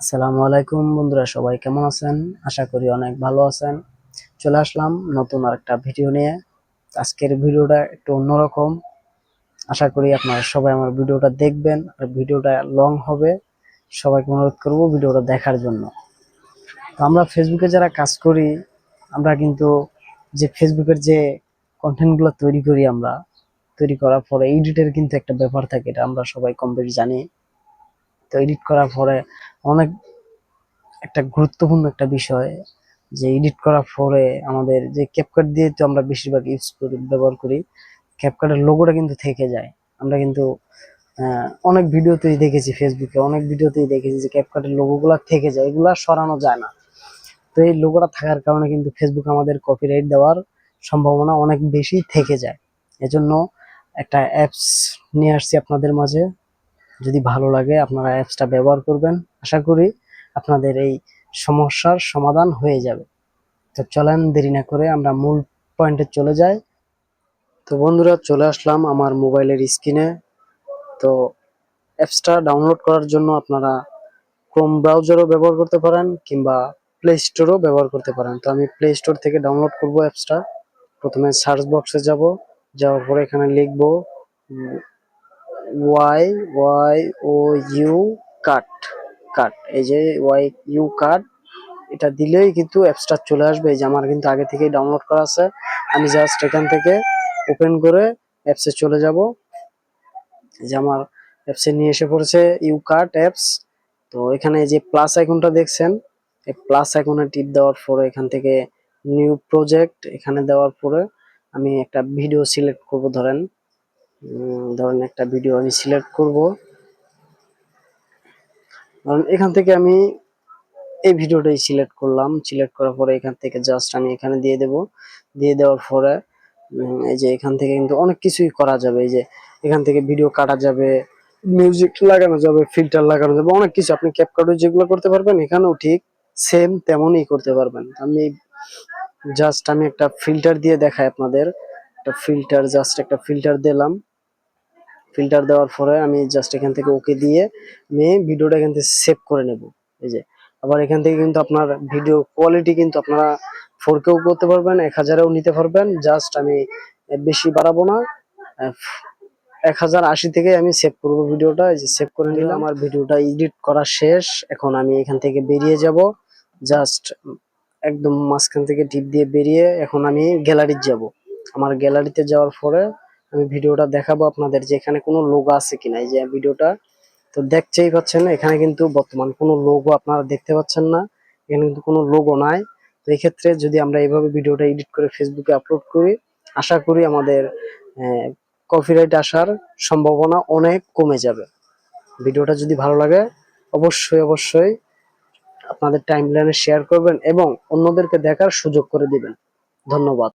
আসসালামু আলাইকুম বন্ধুরা, সবাই কেমন আছেন? আশা করি অনেক ভালো আছেন। চলে আসলাম নতুন আরেকটা ভিডিও নিয়ে। আজকের ভিডিওটা একটু অন্যরকম। আশা করি আপনারা সবাই আমার ভিডিওটা দেখবেন আর ভিডিওটা লং হবে। সবাইকে অনুরোধ করব ভিডিওটা দেখার জন্য। তো আমরা ফেসবুকে যারা কাজ করি, আমরা কিন্তু যে ফেসবুকের যে কন্টেন্টগুলো তৈরি করি আমরা, তৈরি করার পরে এডিটের কিন্তু একটা ব্যাপার থাকে, এটা আমরা সবাই কম বেশি জানি। তো এডিট করার পরে অনেক একটা গুরুত্বপূর্ণ একটা বিষয় যে এডিট করার পরে আমাদের যে ক্যাপকাট দিয়ে তো আমরা বেশিরভাগ ইউজ করি, ব্যবহার করি ক্যাপকাটের লোগোটা কিন্তু থেকে যায়। আমরা কিন্তু অনেক ভিডিওতেই দেখেছি ফেসবুকে অনেক ভিডিওতেই দেখেছি যে ক্যাপকাটের লোগোগুলো থেকে যায়, এগুলো সরানো যায় না। তো এই লোগোটা থাকার কারণে কিন্তু ফেসবুক আমাদের কপিরাইট দেওয়ার সম্ভাবনা অনেক বেশি থেকে যায়। এজন্য একটা অ্যাপস নিয়ে আসছি আপনাদের মাঝে। যদি ভালো লাগে আপনারা অ্যাপসটা ব্যবহার করবেন। আশা করি আপনাদের এই সমস্যার সমাধান হয়ে যাবে। তো চলেন দেরি না করে আমরা মূল পয়েন্টে চলে যাই। তো বন্ধুরা, চলে আসলাম আমার মোবাইলের স্ক্রিনে তো অ্যাপসটা ডাউনলোড করার জন্য আপনারা ক্রোম ব্রাউজারও ব্যবহার করতে পারেন কিংবা প্লে স্টোরও ব্যবহার করতে পারেন। তো আমি প্লে স্টোর থেকে ডাউনলোড করব অ্যাপসটা প্রথমে সার্চ বক্সে যাব। যাওয়ার পরে এখানে লিখব Y Y O U cut cut এই যে ওয়াই ইউ কাট এটা দিলেই কিন্তু অ্যাপসটা চলে আসবে। এই যে আমার কিন্তু আগে থেকেই ডাউনলোড করা আছে। আমি জাস্ট এখান থেকে ওপেন করে অ্যাপসে চলে যাব। যে আমার অ্যাপসে নিয়ে এসে পড়েছে ইউ কাট অ্যাপস তো এখানে যে প্লাস আইকনটা দেখছেন, এই প্লাস আইকনে টিপ দেওয়ার পরে এখান থেকে নিউ প্রজেক্ট এখানে দেওয়ার পরে আমি একটা ভিডিও সিলেক্ট করব ধরেন। ধরেন একটা ভিডিও আমি সিলেক্ট করব। ধরেন এখান থেকে আমি এই ভিডিওটাই সিলেক্ট করলাম। সিলেক্ট করার পরে এখান থেকে জাস্ট আমি এখানে দিয়ে দেব। দিয়ে দেওয়ার পরে এই যে এখান থেকে কিন্তু অনেক কিছুই করা যাবে। এই যে এখান থেকে ভিডিও কাটা যাবে মিউজিক লাগানো যাবে ফিল্টার লাগানো যাবে, অনেক কিছু। আপনি ক্যাপকাটে যেগুলো করতে পারবেন, এখানেও ঠিক সেম তেমনই করতে পারবেন। আমি জাস্ট আমি একটা ফিল্টার দিয়ে দেখাই আপনাদের। একটা ফিল্টার জাস্ট একটা ফিল্টার দিলাম। ফিল্টার দেওয়ার পরে আমি জাস্ট এখান থেকে ওকে দিয়ে আমি ভিডিওটা এখান থেকে সেভ করে নেব। এই যে, আবার এখান থেকে কিন্তু আপনার ভিডিও কোয়ালিটি কিন্তু আপনারা ফোর কেও করতে পারবেন, এক হাজারেও নিতে পারবেন। জাস্ট আমি বেশি বাড়াবো না। এক হাজার আশি থেকে আমি সেভ করব ভিডিওটা এই যে সেভ করে নিলাম, আমার ভিডিওটা এডিট করা শেষ। এখন আমি এখান থেকে বেরিয়ে যাব। জাস্ট একদম মাঝখান থেকে টিপ দিয়ে বেরিয়ে এখন আমি গ্যালারিতে যাব। আমার গ্যালারিতে যাওয়ার পরে আমি ভিডিওটা দেখাবো আপনাদের যে এখানে কোনো লোগো আছে কিনা এই যে ভিডিওটা। তো দেখতেই পাচ্ছেন, এখানে কিন্তু বর্তমান কোনো লোগো আপনারা দেখতে পাচ্ছেন না। এখানে কিন্তু কোনো লোগো নাই। তো এই ক্ষেত্রে যদি আমরা এইভাবে ভিডিওটা এডিট করে ফেসবুকে আপলোড করি, আশা করি আমাদের কপিরাইট আসার সম্ভাবনা অনেক কমে যাবে। ভিডিওটা যদি ভালো লাগে, অবশ্যই অবশ্যই আপনাদের টাইম টাইমলাইনে শেয়ার করবেন এবং অন্যদেরকে দেখার সুযোগ করে দিবেন। ধন্যবাদ।